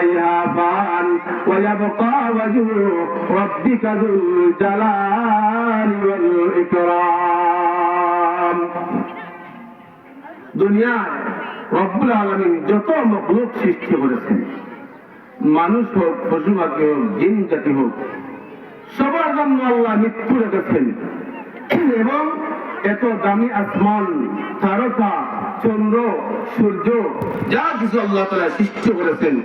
عليها فان ويبقى وجه ربك ذو الجلال والإكرام দুনিয়ায় রব্বুল আলমিন যত মখলুক সৃষ্টি করেছেন মানুষ হোক পশু পাখি হোক জিন জাতি হোক সবার জন্য আল্লাহ মৃত্যু রেখেছেন এবং এত দামি আসমান তারকা চন্দ্র, সূর্য, যা কিছু আল্লাহ তালা সৃষ্টি করেছেন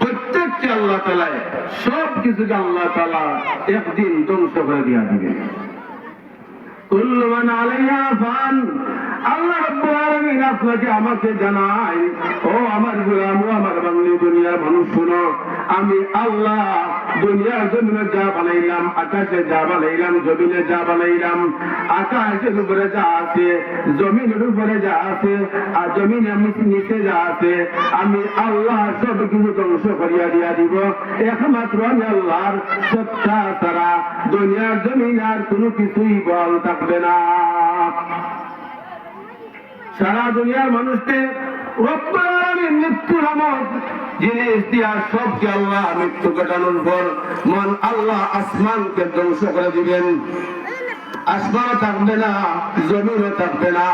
প্রত্যেককে আল্লাহ তালায় সব কিছুকে আল্লাহ তালা একদিন ধ্বংস করে দিয়া আপনাকে আমাকে জানাই ও আমার গোলাম, ও আমার বাঙালি দুনিয়ার মানুষ, শুনো আমি আল্লাহ দুনিয়ার জমিনে যা বানাইলাম, আকাশে যা বানাইলাম, জমিনে যা বানাইলাম, আকাশের উপরে যা আছে, জমিনের উপরে যা আছে, আর জমিনের নিচে যা আছে, আমি আল্লাহ সব কিছু ধ্বংস করিয়া দিয়া দিব। একমাত্র আমি আল্লাহর সত্তা ছাড়া দুনিয়ার জমিন আর কোনো কিছুই বল থাকবে না। সারা দুনিয়ার মানুষকে মৃত্যু নামক জিনিস দিয়া সবকে আল্লাহ মৃত্যু কাটানোর পর মন আল্লাহ আসমানকে ধ্বংস করে দিবেন। আসমানও থাকবে না, জমিনও থাকবে না।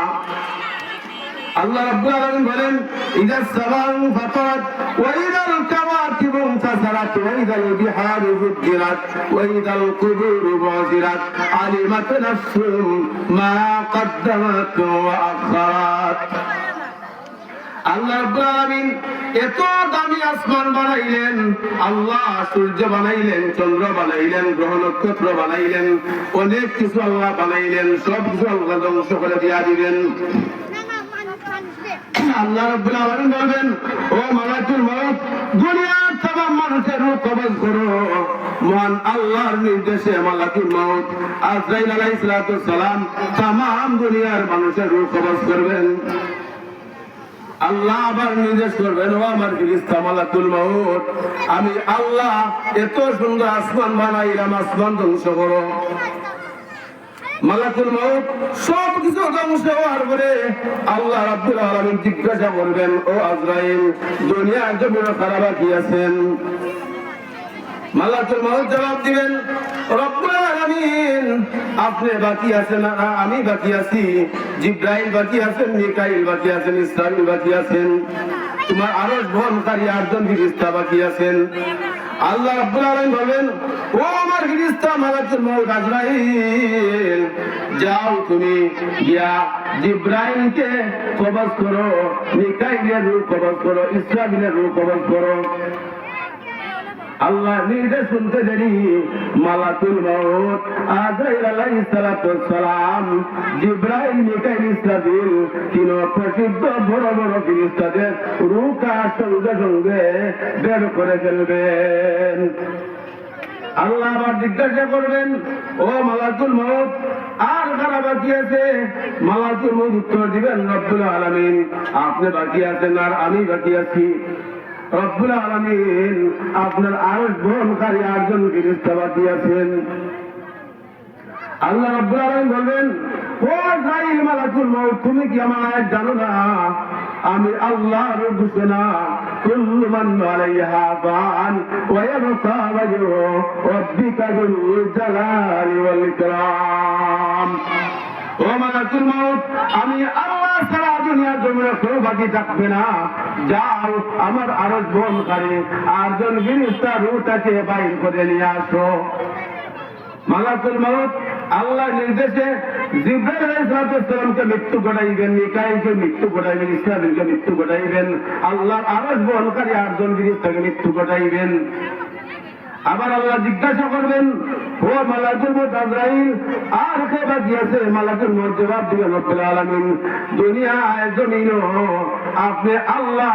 এত দামি আসমান বানাইলেন, আল্লাহ সূর্য বানাইলেন, চন্দ্র বানাইলেন, গ্রহ নক্ষত্র বানাইলেন, অনেক কিছু আল্লাহ বানাইলেন সব কিছু আল্লাহ ধ্বংস করে দিয়া দিবেন। আল্লাহ রাব্বুল আলামিন বলবেন ও মালাকুল মউত দুনিয়ার तमाम মানুষের রূহ কবজ করো মহান আল্লাহর নির্দেশে মালাকুল মউত আজরাইল আলাইহিস সালাতু সালাম तमाम দুনিয়ার মানুষের রূহ কবজ করবেন আল্লাহ আবার নির্দেশ করবেন ও আমার ফিরিস্তা মালাকুল মউত আমি আল্লাহ এত সুন্দর আসমান বানাইলাম আসমান ধ্বংস করো মালাকুল মউত সব কিছু ধ্বংস হওয়ার পরে আল্লাহ রাব্বুল আলামিন জিজ্ঞাসা করবেন, ও আজরাইল, দুনিয়ার জমিনে খারাপ কি আছেন? মালাকুল মউত জবাব দিবেন, রব্বুল আলামিন, আপনি বাকি আছেন, আমি বাকি আছি, জিব্রাইল বাকি আছেন, মিকাইল বাকি আছেন, ইসরাইল বাকি আছেন, তোমার আরশ বহনকারী আটজন ফিরিস্তা বাকি আছেন। আল্লাহ রাব্বুল আলামিন বলেন ও আমার মালাকুল মউত আজরাইল যাও তুমি গিয়া জিব্রাইলকে কবজ করো, মিকাইলের রূহ কবজ করো ইসরাইলের রূহ কবজ করো। আল্লাহ নির্দেশ শুনতে দেরি। মালাকুল মউত আজরাইল আলাইহিস সালাতু সালাম, জিব্রাইল, মিকাইল, ইসরাফিল তিন প্রসিদ্ধ বড় বড় ফেরেশতাদের রূহটা সঙ্গে সঙ্গে বের করে ফেলবেন। আল্লাহ আবার জিজ্ঞাসা করবেন, ও মালাকুল মউত, আর কারা বাকি আছে? মালাকুল মউত উত্তর দিবেন, রব্বুল আলামিন। আপনি বাকি আছেন আর আমি বাকি আছি। রব্বুল আলামিন আপনার আরশ বহনকারী আটজন ফেরেশতা বাকি আছেন। আল্লাহ রব্বুল আলামিন বলবেন, ও মালাকুল মউত, তুমি কি আমার জানো না? আমি আল্লাহর ঘোষণা কুল্লু ফান ওয়া ইয়াবকা ওয়াজহু রাব্বিকা যুল জালালি ওয়াল ইকরাম ও মালাকুল মউত, আমি আল্লাহ ছাড়া দুনিয়ার জমিনে কেউ বাকি থাকবে না। যাও, আমার আরজ বহনকারী আটজন ফেরেশতা রূহটাকে বাইর করে নিয়ে আসো। মালাকুল মউত আল্লাহ নির্দেশে মৃত্যু ঘটাইবেন, মিকাইলকে মৃত্যু ঘটাইবেন ইসরাফিলকে মৃত্যু ঘটাইবেন, আল্লাহর আরশ বহনকারী আটজন ফেরেশতাকে মৃত্যু ঘটাইবেন। আবার আল্লাহ জিজ্ঞাসা করবেন, ও মালাকুল মউত আজরাইল, আর কে বাকি আছে? মালাকুল মউত জবাব দিবেন রব্বুল আলামিন, দুনিয়ায় জমিনও আপনি আল্লাহ